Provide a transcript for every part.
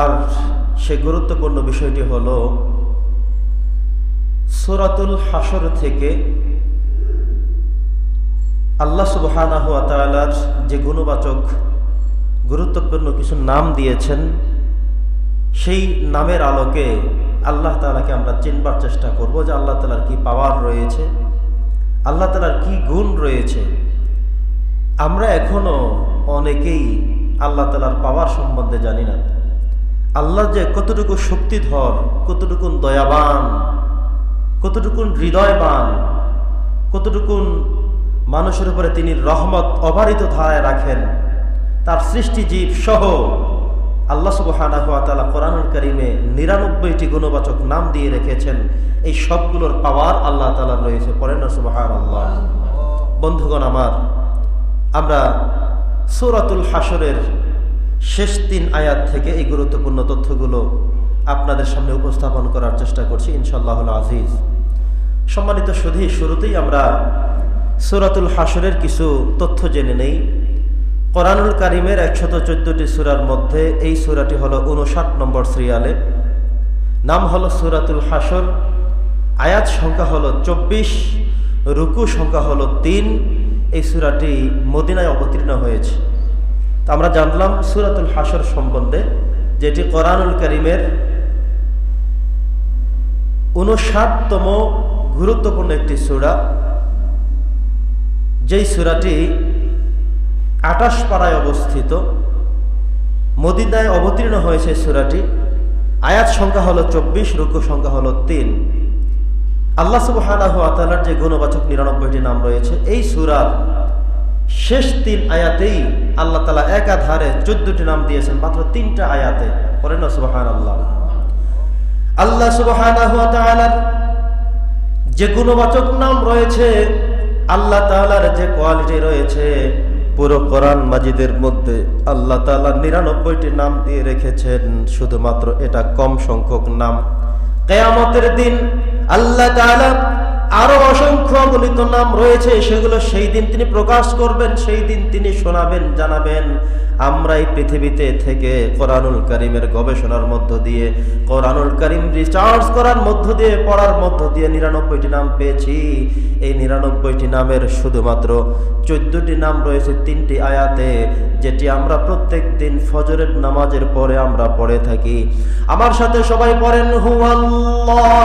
আর সে গুরুত্বপূর্ণ বিষয়টি হল, সুরাতুল হাসর থেকে আল্লাহ সুবহানাহু ওয়া যে গুণবাচক, গুরুত্বপূর্ণ কিছু নাম দিয়েছেন, সেই নামের আলোকে আল্লাহ তালাকে আমরা চিনবার চেষ্টা করব যে আল্লাহ তালার কি পাওয়ার রয়েছে, আল্লাহ তালার কি গুণ রয়েছে। আমরা এখনও অনেকেই আল্লাহ তাআলার পাওয়ার সম্বন্ধে জানি না। আল্লাহ যে কতটুকু শক্তিধর, কতটুকুন দয়াবান, কতটুকুন হৃদয়বান, কতটুকুন মানুষের উপরে তিনি রহমত অবারিত ধারায় রাখেন, তার সৃষ্টি জীব সহ আল্লাহ তাআলা কোরআনুল কারীমে নিরানব্বইটি গুণবাচক নাম দিয়ে রেখেছেন। এই সবগুলোর পাওয়ার আল্লাহ তাআলার রয়েছে। পড়েন না সুবহানাল্লাহ। বন্ধুগণ আমার, আমরা সূরাতুল হাসরের শেষ তিন আয়াত থেকে এই গুরুত্বপূর্ণ তথ্যগুলো আপনাদের সামনে উপস্থাপন করার চেষ্টা করছি ইনশাআল্লাহ আজিজ। সম্মানিত সুধী, শুরুতেই আমরা সুরাতুল হাসরের কিছু তথ্য জেনে নেই। কোরআনুল কারিমের একশত চোদ্দটি সুরার মধ্যে এই সুরাটি হলো উনষাট নম্বর সিরিয়ালে। নাম হলো সুরাতুল হাসর আয়াত সংখ্যা হলো চব্বিশ, রুকু সংখ্যা হলো তিন। এই সুরাটি মদিনায় অবতীর্ণ হয়েছে। তো আমরা জানলাম সুরাতুল হাসর সম্বন্ধে, যেটি কোরআনুল করিমের উনষাটতম গুরুত্বপূর্ণ একটি সুরা। যেই সুরাটি আটাশ পাড়ায় অবস্থিত, মদিনায় অবতীর্ণ হয়েছে সুরাটি। আয়াত সংখ্যা হলো চব্বিশ, রুকু সংখ্যা হলো তিন। আল্লাহ ওয়া যে গুণবাচক নিরানব্বইটি নাম রয়েছে, এই সুরার শেষ তিন আয়াতেই আল্লাহ তালা একাধারে চোদ্দটি নাম দিয়েছেন, মাত্র তিনটা আয়াতে। করেন সুবাহান আল্লাহ আল্লাহ সুবাহান যে গুণবাচক নাম রয়েছে, আল্লাহ তালার যে কোয়ালিটি রয়েছে, পুরো কোরআন মাজিদের মধ্যে আল্লাহ তালা নিরানব্বইটি নাম দিয়ে রেখেছেন, শুধুমাত্র এটা কম সংখ্যক নাম। কেয়ামতের দিন আল্লাহ তালা আরও অসংখ্য অগণিত নাম রয়েছে, সেগুলো সেই দিন তিনি প্রকাশ করবেন, সেই দিন তিনি শোনাবেন, জানাবেন। আমরা এই পৃথিবীতে থেকে কোরআনুল করিমের গবেষণার মধ্য দিয়ে, কোরআনুল করিম রিচার্জ করার মধ্য দিয়ে, পড়ার মধ্য দিয়ে নিরানব্বইটি নাম পেয়েছি। এই নিরানব্বইটি নামের শুধুমাত্র চোদ্দটি নাম রয়েছে তিনটি আয়াতে, যেটি আমরা প্রত্যেক দিন ফজরের নামাজের পরে আমরা পড়ে থাকি। আমার সাথে সবাই পড়েন, হুয়াল্লাহুল্লাযী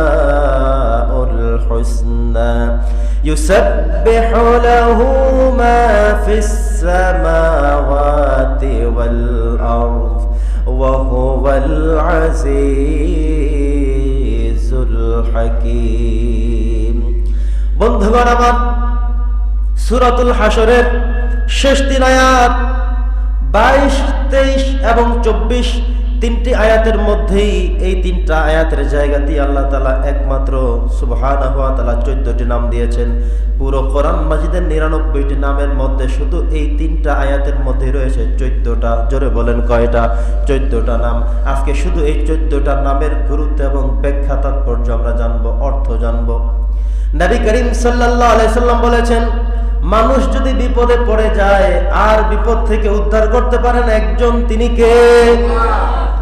الحسنى يسبح له ما في السماوات والأرض وهو العزيز الحكيم বন্ধুগণ আমার সুরাতুল হাসরের শেষ তিন আয়াত বাইশ তেইশ এবং চব্বিশ তিনটি আয়াতের মধ্যেই এই তিনটা আয়াতের জায়গাতেই আল্লাহ তালা একমাত্র সুবহান তালা চোদ্দটি নাম দিয়েছেন। পুরো কোরআন মাজিদের নিরানব্বইটি নামের মধ্যে শুধু এই তিনটা আয়াতের মধ্যে রয়েছে চোদ্দটা। জোরে বলেন কয়টা? চোদ্দটা নাম। আজকে শুধু এই চোদ্দটা নামের গুরুত্ব এবং ব্যাখ্যা তাৎপর্য আমরা জানব, অর্থ জানব। নবী করিম সাল্লাহ আলাইসাল্লাম বলেছেন, মানুষ যদি বিপদে পড়ে যায়, আর বিপদ থেকে উদ্ধার করতে পারেন একজন, তিনি কে?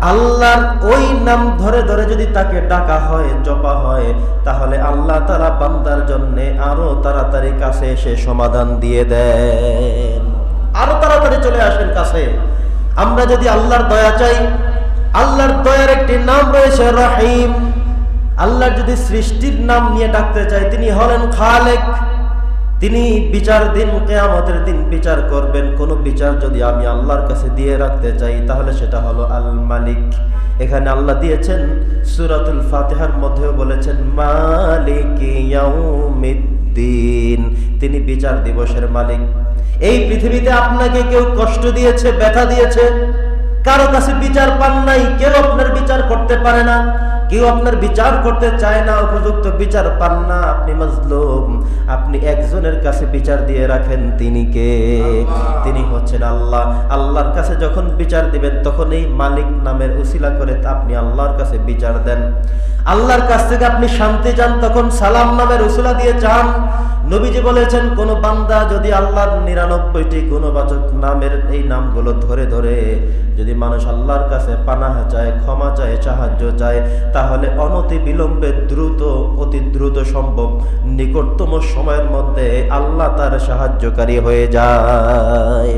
আল্লাহর ওই নাম ধরে ধরে যদি তাকে ডাকা হয়, জপা হয়, তাহলে আল্লাহ তারা বান্দার জন্য আরও তাড়াতাড়ি কাছে এসে সমাধান দিয়ে দেন। আরও তাড়াতাড়ি চলে আসেন কাছে। আমরা যদি আল্লাহর দয়া চাই, আল্লাহর দয়ার একটি নাম রয়েছে রহিম। আল্লাহর যদি সৃষ্টির নাম নিয়ে ডাকতে চাই তিনি হলেন খালেক। তিনি বিচার দিন, কেয়ামতের দিন বিচার করবেন। কোন বিচার যদি আমি আল্লাহর কাছে দিয়ে রাখতে চাই, তাহলে সেটা হলো আল মালিক এখানে আল্লাহ দিয়েছেন সুরাতুল ফাতেহার মধ্যেও বলেছেন, মালিক তিনি বিচার দিবসের মালিক। এই পৃথিবীতে আপনাকে কেউ কষ্ট দিয়েছে, ব্যথা দিয়েছে? কারও কাছে বিচার পান নাই, কেউ আপনার বিচার করতে পারে না। কেউ আপনার বিচার করতে চায় না উপযুক্ত বিচার পান না। আপনি মজলুম আপনি একজনের কাছে বিচার দিয়ে রাখেন তিনি কে? তিনি হচ্ছেন আল্লাহ। আল্লাহর কাছে যখন বিচার দিবেন তখন এই মালিক নামের উসিলা করে আপনি আল্লাহর কাছে বিচার দেন। আল্লাহর কাছ থেকে আপনি শান্তি চান তখন সালাম নামের উসিলা দিয়ে চান নবীজি বলেছেন, কোন বান্দা যদি আল্লাহর নিরানব্বইটি গুণবাচক নামের এই নামগুলো ধরে ধরে যদি মানুষ আল্লাহর কাছে পানাহ চায়, ক্ষমা চায়, সাহায্য চায়, তাহলে অনতি বিলম্বে দ্রুত, অতি দ্রুত সম্ভব নিকটতম সময়ের মধ্যে আল্লাহ তার সাহায্যকারী হয়ে যায়।